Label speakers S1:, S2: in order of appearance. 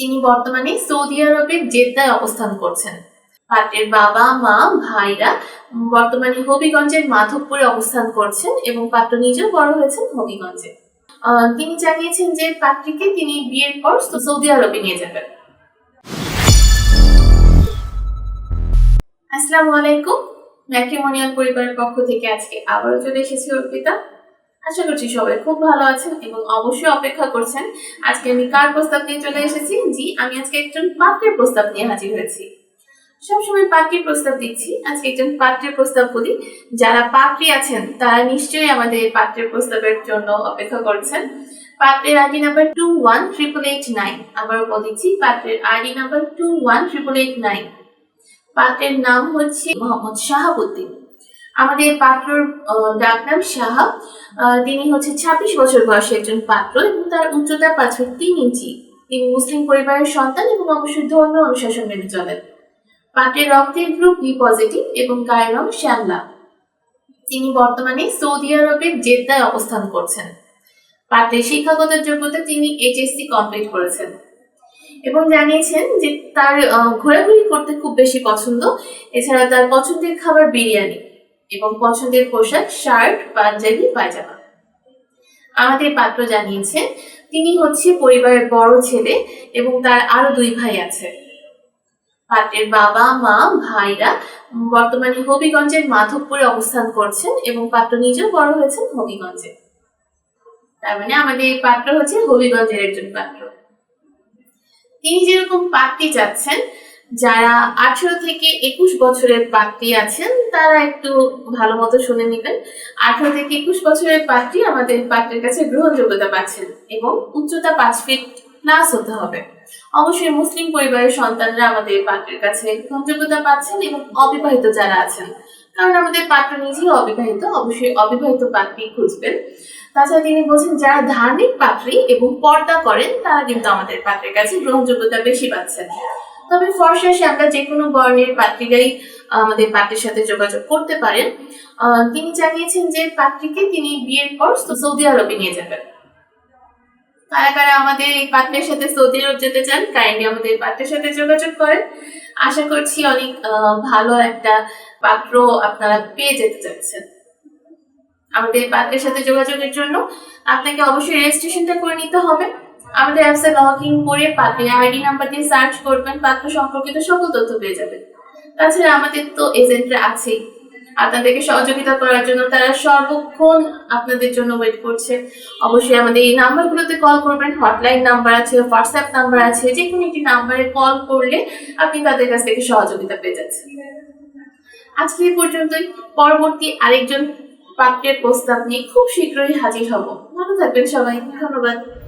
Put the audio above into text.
S1: তিনি বর্তমানে সৌদি আরবের জেদ্দায় অবস্থান করছেন। পাত্রের বাবা, মা, ভাইরা বর্তমানে হবিগঞ্জের মাধবপুরে অবস্থান করছেন এবং পাত্র নিজেও বড় হয়েছেন হবিগঞ্জে। তিনি জানিয়েছেন যে পাত্রীকে তিনি বিয়ের পর সৌদি আরবে নিয়ে যাবেন। আসসালামু আলাইকুম। ম্যাট্রিমোনিয়াল পরিবারের পক্ষ থেকে আজকে আবারও চলে এসেছি অর্পিতা। আশা করছি সবাই খুব ভালো আছেন এবং অবশ্যই অপেক্ষা করছেন। আজকে আমি কার প্রস্তাব নিয়ে চলে এসেছি? জি, আমি আজকে একজন পাত্রের প্রস্তাব নিয়ে হাজির হয়েছি। সবসময় পাত্রীর প্রস্তাব দিচ্ছি। আজকে একজন পাত্রের প্রস্তাব বলি। যারা পাত্রী আছেন, তারা নিশ্চয়ই আমাদের পাত্রের প্রস্তাবের জন্য অপেক্ষা করছেন। পাত্রের ID number two one triple eight nine আবার বলেছি পাত্রের ID number two one triple eight nine পাত্রের নাম হচ্ছে মোহাম্মদ শাহাবুদ্দিন। আমাদের পাত্রর ডাক নাম সাহা। তিনি হচ্ছে ছাব্বিশ বছর বয়সী একজন পাত্র এবং তার উচ্চতা পাঁচ ফুট তিন ইঞ্চি। তিনি মুসলিম পরিবারের সন্তান এবং অবশ্যই ধর্মীয় অনুশাসন মেনে চলেন। পাত্রের রক্তের গ্রুপ বি পজিটিভ এবং গায়ের রং শ্যামলা। তিনি বর্তমানে সৌদি আরবের জেদ্দায় অবস্থান করছেন। পাত্রের শিক্ষাগত যোগ্যতা তিনি এইচএসসি কমপ্লিট করেছেন। এবং জানিয়েছেন যে তার ঘোরাঘুরি করতে খুব বেশি পছন্দ। এছাড়া তার পছন্দের খাবার বিরিয়ানি। এবং পছন্দের পোশাক, শার্ট, পাঞ্জাবি, পায়জামা। আমাদের পাত্র জানিয়েছেন তিনি হচ্ছে পরিবারের বড় ছেলে এবং তার আরও দুই ভাই আছে। পাত্রের বাবা, মা, ভাইরা বর্তমানে হবিগঞ্জের মাধবপুরে অবস্থান করছেন এবং পাত্র নিজেও বড় হয়েছেন হবিগঞ্জে। তার মানে আমাদের এই পাত্র হচ্ছে হবিগঞ্জের একজন পাত্র। তিনি যেরকম পাত্রী চাচ্ছেন যারা আঠারো থেকে একুশ বছরের পাত্রী আছেন, তারা একটু ভালো মতো শুনে নেবেন। আঠারো থেকে একুশ বছরের পাত্রী আমাদের পাত্রের কাছে গ্রহণযোগ্যতা পাচ্ছেন এবং উচ্চতা পাঁচ ফিট প্লাস হতে হবে। অবশ্যই মুসলিম পরিবারের সন্তানরা আমাদের পাত্রের কাছে গ্রহণযোগ্যতা পাচ্ছেন এবং অবিবাহিত যারা আছেন, কারণ আমাদের পাত্র নিজেই অবিবাহিত, অবশ্যই অবিবাহিত পাত্রী খুঁজবেন। তাছাড়া তিনি বলছেন, যারা ধার্মিক পাত্রী এবং পর্দা করেন, তারা কিন্তু আমাদের পাত্রের কাছে গ্রহণযোগ্যতা বেশি পাচ্ছেন। তবে ফর্সা আমরা যে কোনো বর্ণের পাত্রীরাই আমাদের পাত্রের সাথে যোগাযোগ করতে পারেন। তিনি জানিয়েছেন যে পাত্রীকে তিনি বিয়ের পর সৌদি আরবে নিয়ে যাবেন। কারা কারা আমাদের এই পাত্রের সাথে সৌদি আরব যেতে চান কাইন্ডলি আমাদের পাত্রের সাথে যোগাযোগ করেন। আশা করছি অনেক ভালো একটা পাত্র আপনারা পেয়ে যেতে চাচ্ছেন। আমাদের পাত্রের সাথে যোগাযোগের জন্য আপনাকে অবশ্যই রেজিস্ট্রেশনটা করে নিতে হবে। আমাদের অ্যাপসে লগ ইন করে পাত্রের আইডি নাম্বার দিয়ে সার্চ করবেন পাত্র সম্পর্কিত সকল তথ্য পেয়ে যাবেন। তাছাড়া আমাদের তো এজেন্টরা আছেই। আপনাদেরকে সহযোগিতা করার জন্য তারা সর্বক্ষণ আপনাদের জন্য ওয়েট করছে। অবশ্যই আমাদের এই নাম্বারগুলোতে কল করবেন। হটলাইন নাম্বার আছে হোয়াটসঅ্যাপ নাম্বার আছে যে কোনো একটি নাম্বারে কল করলে আপনি তাদের কাছ থেকে সহযোগিতা পেয়ে যাচ্ছেন। আজকে এই পর্যন্তই। পরবর্তী আরেকজন পাত্রের প্রস্তাব নিয়ে খুব শীঘ্রই হাজির হব। ভালো থাকবেন সবাই। ধন্যবাদ।